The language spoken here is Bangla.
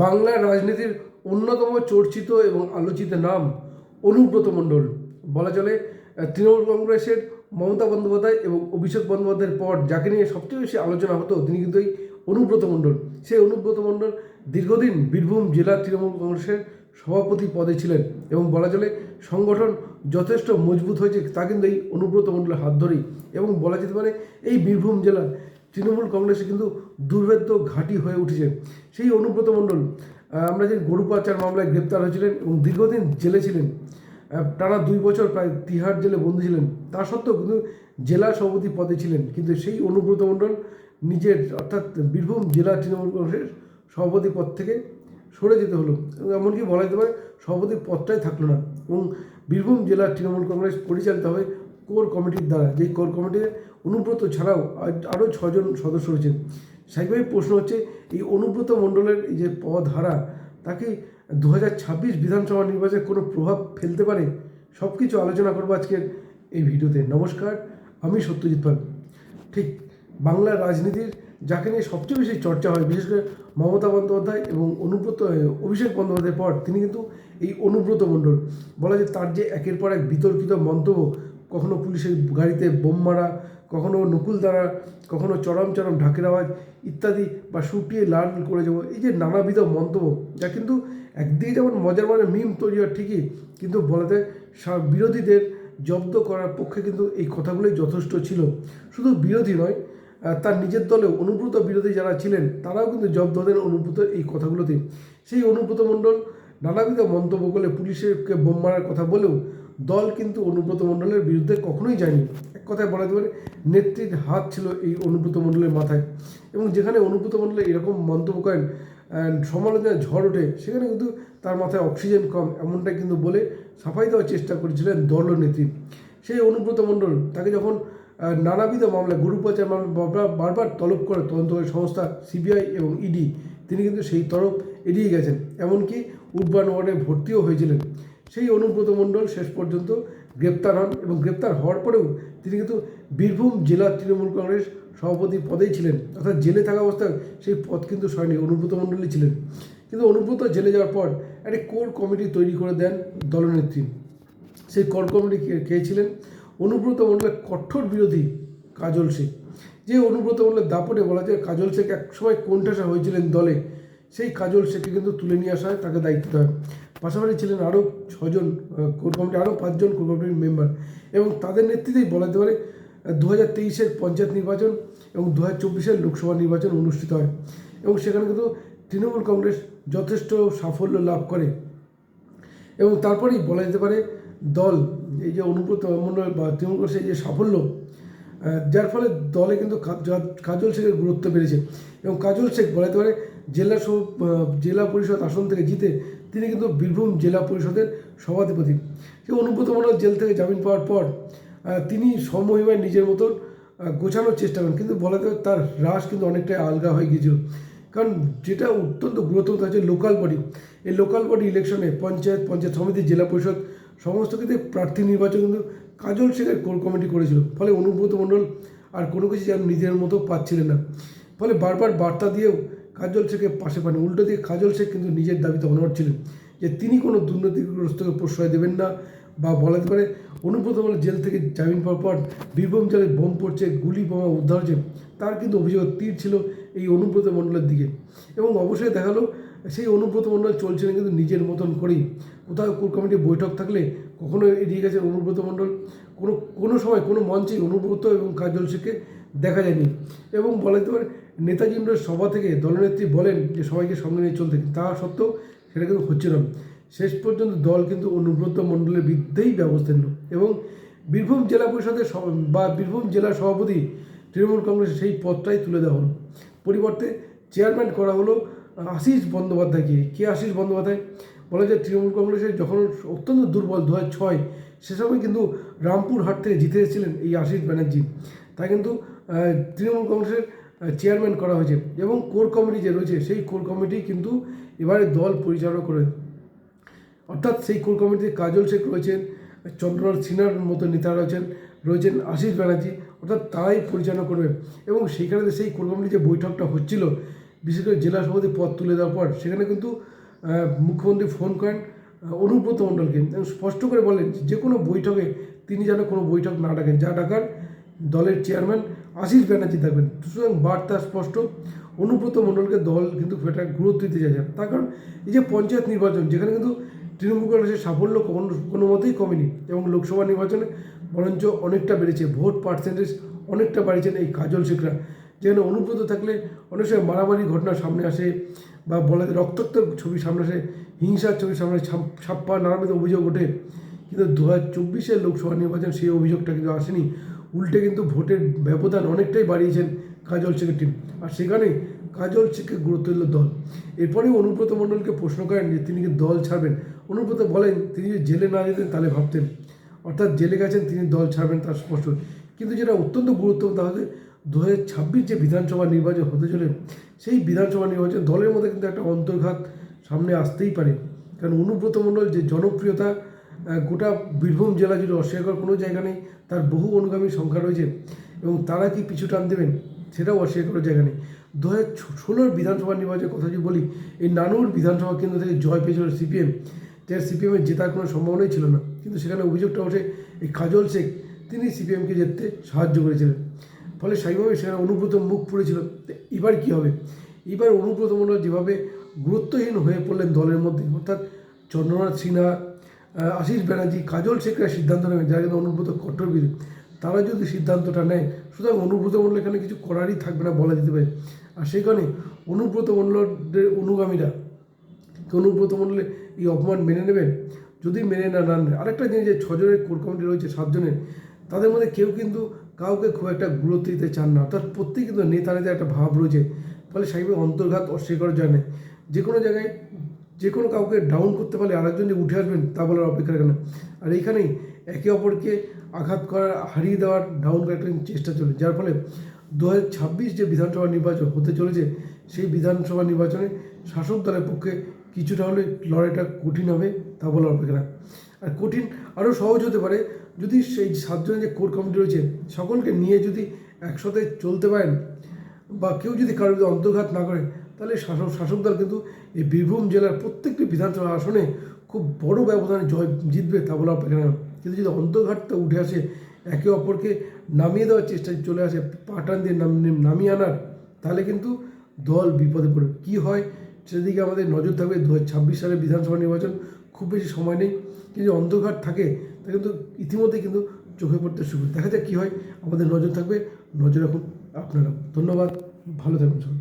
বাংলার রাজনীতির অন্যতম চর্চিত এবং আলোচিত নাম অনুব্রত মণ্ডল। বলা চলে, তৃণমূল কংগ্রেসের মমতা বন্দ্যোপাধ্যায় এবং অভিষেক বন্দ্যোপাধ্যায়ের পর যাকে নিয়ে সবচেয়ে বেশি আলোচনা হতো তিনি কিন্তু এই অনুব্রত মণ্ডল। সেই অনুব্রত মণ্ডল দীর্ঘদিন বীরভূম জেলা তৃণমূল কংগ্রেসের সভাপতি পদে ছিলেন এবং বলা চলে, সংগঠন যথেষ্ট মজবুত হয়েছে তা কিন্তু এই অনুব্রত মণ্ডলের হাত ধরেই এবং বলা যেতে পারে, এই বীরভূম জেলা তৃণমূল কংগ্রেসে কিন্তু দুর্ভেদ্য ঘাঁটি হয়ে উঠেছে। সেই অনুব্রত মণ্ডল আমরা যে গরু পাচার মামলায় গ্রেপ্তার হয়েছিলেন এবং দীর্ঘদিন জেলে ছিলেন টানা দুই বছর প্রায় তিহার জেলে বন্দী ছিলেন, তা সত্ত্বেও কিন্তু জেলা সভাপতি পদে ছিলেন। কিন্তু সেই অনুব্রত মণ্ডল নিজের, অর্থাৎ বীরভূম জেলা তৃণমূল কংগ্রেসের সভাপতি পদ থেকে সরে যেতে হলো। এমনকি বলা যেতে পারে সভাপতি পদটাই থাকল না এবং বীরভূম জেলা তৃণমূল কংগ্রেস পরিচালিত হবে কোর কমিটির দ্বারা যেই কোর কমিটির অনুব্রত ছাড়াও আরও ছজন সদস্য রয়েছেন। স্বাভাবিক প্রশ্ন হচ্ছে, এই অনুব্রত মণ্ডলের এই যে পদ হারা তাকে দু হাজার ছাব্বিশ বিধানসভা নির্বাচনে কোনো প্রভাব ফেলতে পারে? সব কিছু আলোচনা করব আজকের এই ভিডিওতে। নমস্কার, আমি সত্যজিৎ পাল। ঠিক বাংলার রাজনীতির যাকে নিয়ে সবচেয়ে বেশি চর্চা হয়, বিশেষ করে মমতা বন্দ্যোপাধ্যায় এবং অনুব্রত, অভিষেক বন্দ্যোপাধ্যায়ের পর, তিনি কিন্তু এই অনুব্রত মণ্ডল। বলা যায় তার যে একের পর এক বিতর্কিত মন্তব্য কখনো পুলিশের গাড়িতে বোম মারা, কখনো নকুল দ্বারা, কখনো চরম চরম ঢাকের আওয়াজ ইত্যাদি বা শুটিয়ে লাল করে যাব। এই যে নানাবিধ মন্তব্য, যা কিন্তু একদিকে যেমন মজার মানে মিম তৈরি হয় ঠিকই, কিন্তু বলা যায় বিরোধীদের জব্দ করার পক্ষে কিন্তু এই কথাগুলোই যথেষ্ট ছিল। শুধু বিরোধী নয় তার নিজের দলেও অনুব্রত বিরোধী যারা ছিলেন, তারাও কিন্তু জব্দ হতেন অনুব্রত এই কথাগুলোতে। সেই অনুব্রত মণ্ডল নানাবিধ মন্তব্য করলে পুলিশকে বোম মারার কথা বলেও দল কিন্তু অনুব্রত মণ্ডলের বিরুদ্ধে কখনোই যায়নি। এক কথায় বলা যেতে পারে, নেত্রীর হাত ছিল এই অনুব্রত মণ্ডলের মাথায়। এবং যেখানে অনুব্রত মণ্ডল এরকম মন্তব্য করেন সমালোচনায় ঝড় ওঠে, সেখানে কিন্তু তার মাথায় অক্সিজেন কম, এমনটাই কিন্তু বলে সাফাই দেওয়ার চেষ্টা করেছিলেন দল নেত্রী। সেই অনুব্রত মণ্ডল তাকে যখন নানাবিধ মামলা গরু পাচার মামলা বারবার- বারবার তলব করে তদন্তকারী সংস্থা সিবিআই এবং ইডি, তিনি কিন্তু সেই তরফ এড়িয়ে গেছেন। এমনকি উডবান ওয়ার্ডে ভর্তিও হয়েছিলেন। সেই অনুব্রত মণ্ডল শেষ পর্যন্ত গ্রেপ্তার হন এবং গ্রেপ্তার হওয়ার পরেও তিনি কিন্তু বীরভূম জেলা তৃণমূল কংগ্রেস সভাপতি পদেই ছিলেন। অর্থাৎ জেলে থাকা অবস্থায় সেই পদ কিন্তু সয়নি অনুব্রত মণ্ডলই ছিলেন। কিন্তু অনুব্রত জেলে যাওয়ার পর একটি কোর কমিটি তৈরি করে দেন দলনেত্রী। সেই কোর কমিটি কে- কে ছিলেন? অনুব্রত মণ্ডলের কঠোর বিরোধী কাজল শেখ। যে অনুব্রত মণ্ডলের দাপটে বলা যায় কাজল শেখ একসময় কোণঠাসা হয়েছিলেন দলে। সেই কাজল শেখকে কিন্তু তুলে নিয়ে আসা হয় তাকে দায়িত্ব হয়। পাশাপাশি ছিলেন আরও ছজন কোর কমিটি আরও পাঁচজন কোর কমিটির মেম্বার এবং তাদের নেতৃত্বেই বলা যেতে পারে দু হাজার তেইশের পঞ্চায়েত নির্বাচন এবং দু হাজার চব্বিশের লোকসভা নির্বাচন অনুষ্ঠিত হয়। এবং সেখানে কিন্তু তৃণমূল কংগ্রেস যথেষ্ট সাফল্য লাভ করে। এবং তারপরেই বলা যেতে পারে, দল, এই যে অনুব্রত মণ্ডল বা তৃণমূল কংগ্রেসের যে সাফল্য যার ফলে দলে কিন্তু কাজল শেখের গুরুত্ব বেড়েছে। এবং কাজল শেখ বলা যেতে পারে, জেলা জেলা পরিষদ আসন থেকে জিতে তিনি কিন্তু বীরভূম জেলা পরিষদের সভাধিপতি। সে অনুব্রত মণ্ডল জেল থেকে জামিন পাওয়ার পর তিনি সমহিমায় নিজের মতন গোছানোর চেষ্টা করেন। কিন্তু বলা যায় তার হ্রাস কিন্তু অনেকটাই আলগা হয়ে গিয়েছিল। কারণ যেটা অত্যন্ত গুরুত্বপূর্ণ হচ্ছে লোকাল বডি। এই লোকাল বডি ইলেকশনে পঞ্চায়েত পঞ্চায়েত সমিতি, জেলা পরিষদ সমস্ত ক্ষেত্রে প্রার্থী নির্বাচন কিন্তু কাজল শেখের কোর কমিটি করেছিল। ফলে অনুব্রত মণ্ডল আর কোনো কিছু যেন নিজের মতো পাচ্ছিলেন না। ফলে বারবার বার্তা দিয়েও কাজল শেখের পাশে পান। উল্টো দিয়ে কাজল শেখ কিন্তু নিজের দাবিতে অনড় ছিলেন যে তিনি কোনো দুর্নীতিগ্রস্তকে প্রশ্রয় দেবেন না বা বলা যেতে পারে অনুব্রত মণ্ডল জেল থেকে জামিন পাওয়ার পর বীরভূম জেলায় বোম পড়ছে, গুলি বোমা উদ্ধার হচ্ছে তার কিন্তু অভিযোগ তীর ছিল এই অনুব্রত মণ্ডলের দিকে। এবং অবশ্যই দেখাল সেই অনুব্রত মণ্ডল চলছিলেন কিন্তু নিজের মতন করেই। কোথাও কোর কমিটির বৈঠক থাকলে কখনো এড়িয়ে গেছেন অনুব্রত মণ্ডল কোনো কোনো সময় কোনো মঞ্চেই অনুব্রত এবং কাজল শেখকে দেখা যায়নি। এবং বলা যেতে পারে নেতাজি ইন্দ্রের সভা থেকে দলনেত্রী বলেন যে সবাইকে সঙ্গে নিয়ে চলতে। তা সত্ত্বেও সেটা কিন্তু হচ্ছে না। শেষ পর্যন্ত দল কিন্তু অনুব্রত মণ্ডলের বিরুদ্ধেই ব্যবস্থা নিল এবং বীরভূম জেলা পরিষদের বা বীরভূম জেলা সভাপতি তৃণমূল কংগ্রেসের সেই পদটাই তুলে দেওয়া হলো। পরিবর্তে চেয়ারম্যান করা হলো আশিস বন্দ্যোপাধ্যায়কে। কে আশিস বন্দ্যোপাধ্যায়? বলা যায় তৃণমূল কংগ্রেসের যখন অত্যন্ত দুর্বল দু হাজার ছয়, সে সময় কিন্তু রামপুরহাট থেকে জিতে এসেছিলেন এই আশিস ব্যানার্জি। তা কিন্তু তৃণমূল কংগ্রেসের চেয়ারম্যান করা হয়েছে এবং কোর কমিটি যে রয়েছে, সেই কোর কমিটি কিন্তু এবারে দল পরিচালনা করে। অর্থাৎ সেই কোর কমিটিতে কাজল শেখ রয়েছেন, চন্দ্রলাল সিনহার মতো নেতা রয়েছেন রয়েছেন আশিস ব্যানার্জি, অর্থাৎ তারাই পরিচালনা করবেন এবং সেইখানে সেই কোর কমিটির যে বৈঠকটা হচ্ছিল, বিশেষ করে জেলা সভাপতি পদ তুলে দেওয়ার পর, সেখানে কিন্তু মুখ্যমন্ত্রী ফোন করেন অনুব্রত মণ্ডলকে। স্পষ্ট করে বলেন যে কোনো বৈঠকে তিনি যেন কোনো বৈঠক না ডাকেন, যা ডাকার দলের চেয়ারম্যান আশিস ব্যানার্জি থাকবেন। সুতরাং বার্তা স্পষ্ট, অনুব্রত মণ্ডলকে দল কিন্তু খুব গুরুত্ব দিতে চাইছে। তার কারণ এই যে পঞ্চায়েত নির্বাচন, যেখানে কিন্তু তৃণমূল কংগ্রেসের সাফল্য কোনো কোনো মতেই কমেনি, এবং লোকসভা নির্বাচনে বরঞ্চ অনেকটা বেড়েছে, ভোট পার্সেন্টেজ অনেকটা বাড়িয়েছেন এই কাজল শেখরা। যেখানে অনুব্রত থাকলে অনেক সময় মারামারি ঘটনা সামনে আসে, বা বলা রক্তাক্ত ছবি সামনে আসে, হিংসার ছবি সামনে ছাপ্পা, নানাবিধ অভিযোগ ওঠে। কিন্তু দু হাজার চব্বিশের লোকসভা নির্বাচন সেই অভিযোগটা কিন্তু আসেনি। উল্টে কিন্তু ভোটের ব্যবধান অনেকটাই বাড়িয়েছেন কাজল শেখের টিম আর সেখানে কাজল শেখকে গুরুত্ব দিল দল। এরপরেই অনুব্রত মণ্ডলকে প্রশ্ন করেন যে, তিনি কি দল ছাড়বেন? অনুব্রত বলেন, তিনি যদি জেলে না যেতেন তাহলে ভাবতেন। অর্থাৎ জেলে গেছেন, তিনি দল ছাড়বেন তার স্পষ্ট। কিন্তু যেটা অত্যন্ত গুরুত্বপূর্ণ তাহলে দু হাজার ছাব্বিশ যে বিধানসভা নির্বাচন হতে চলে সেই বিধানসভা নির্বাচন দলের মধ্যে কিন্তু একটা অন্তর্ঘাত সামনে আসতেই পারে। কারণ অনুব্রত মণ্ডল যে জনপ্রিয়তা গোটা বীরভূম জেলা জুড়ে অস্বীকার কোনো জায়গা নেই, তার বহু অনুগামী সংখ্যা রয়েছে এবং তারা কি পিছু টান দেবেন সেটাও অস্বীকার করার জায়গা নেই। দু হাজার ষোলোর বিধানসভা নির্বাচনের কথা যদি বলি, এই নানুর বিধানসভা কেন্দ্র থেকে জয় পেয়েছিল সিপিএম। যার সিপিএমের জেতার কোনো সম্ভাবনাই ছিল না। কিন্তু সেখানে অভিযোগটা ওঠে, এই কাজল শেখ, তিনি সিপিএমকে জিততে সাহায্য করেছিলেন। ফলে স্বাভাবিকভাবে সেখানে অনুব্রত মুখ পড়েছিল। এবার কী হবে? এবার অনুব্রত মণ্ডল যেভাবে গুরুত্বহীন হয়ে পড়লেন দলের মধ্যে, অর্থাৎ চন্দ্রনাথ সিনহা আশিস ব্যানার্জি, কাজল শেখরা সিদ্ধান্ত নেবেন, যারা কিন্তু অনুব্রত কট্টর তারা যদি সিদ্ধান্তটা নেয়, সুতরাং অনুব্রত মণ্ডল এখানে কিছু করারই থাকবে না বলা যেতে পারে। আর সেখানে অনুব্রত মণ্ডলের অনুগামীরা অনুব্রত মণ্ডলে এই অপমান মেনে নেবেন? যদি মেনে না নেন আরেকটা জিনিস যে ছজনের কোর কমিটি রয়েছে, সাতজনের, তাদের মধ্যে কেউ কিন্তু কাউকে খুব একটা গুরুত্ব দিতে চান না। অর্থাৎ প্রত্যেক কিন্তু নেতা নেতা একটা ভাব রয়েছে। ফলে স্বাভাবিক অন্তর্ঘাত অস্বীকার করা যায় না যে কোনো জায়গায় যে কোনো কাউকে ডাউন করতে পারলে আরেকজন যে উঠে আসবেন তা বলার অপেক্ষা রাখে আর এইখানেই একে অপরকে আঘাত করার, হারিয়ে দেওয়ার ডাউন করার চেষ্টা চলে। যার ফলে দু হাজার ছাব্বিশ যে বিধানসভা নির্বাচন হতে চলেছে, সেই বিধানসভা নির্বাচনে শাসক দলের পক্ষে কিছুটা হলে লড়াইটা কঠিন হবে তা বলার অপেক্ষা না আর কঠিন আরও সহজ হতে পারে যদি সেই সাতজনের যে কোর কমিটি রয়েছে, সকলকে নিয়ে যদি একসাথে চলতে পারেন বা কেউ যদি কারোর অন্তর্ঘাত না করে তাহলে শাসক শাসক দল কিন্তু এই বীরভূম জেলার প্রত্যেকটি বিধানসভা আসনে খুব বড় ব্যবধানে জয় জিতবে তা বলা অপেক্ষা না কিন্তু যদি অন্তর্ঘাতটা উঠে আসে, একে অপরকে নামিয়ে দেওয়ার চেষ্টা চলে আসে, পাটান দিয়ে নাম- নামিয়ে আনার, তাহলে কিন্তু দল বিপদে পড়বে। কী হয়? সেদিকে আমাদের নজর থাকবে দু ছাব্বিশ সালের বিধানসভা নির্বাচন। খুব বেশি সময় নেই। কিন্তু অন্তর্ঘাত থাকে, তা কিন্তু ইতিমধ্যে কিন্তু চোখে পড়তে শুরু। দেখা যাক কী হয়। আমাদের নজর থাকবে। নজর রাখুন আপনারা ধন্যবাদ। ভালো থাকুন সবাই।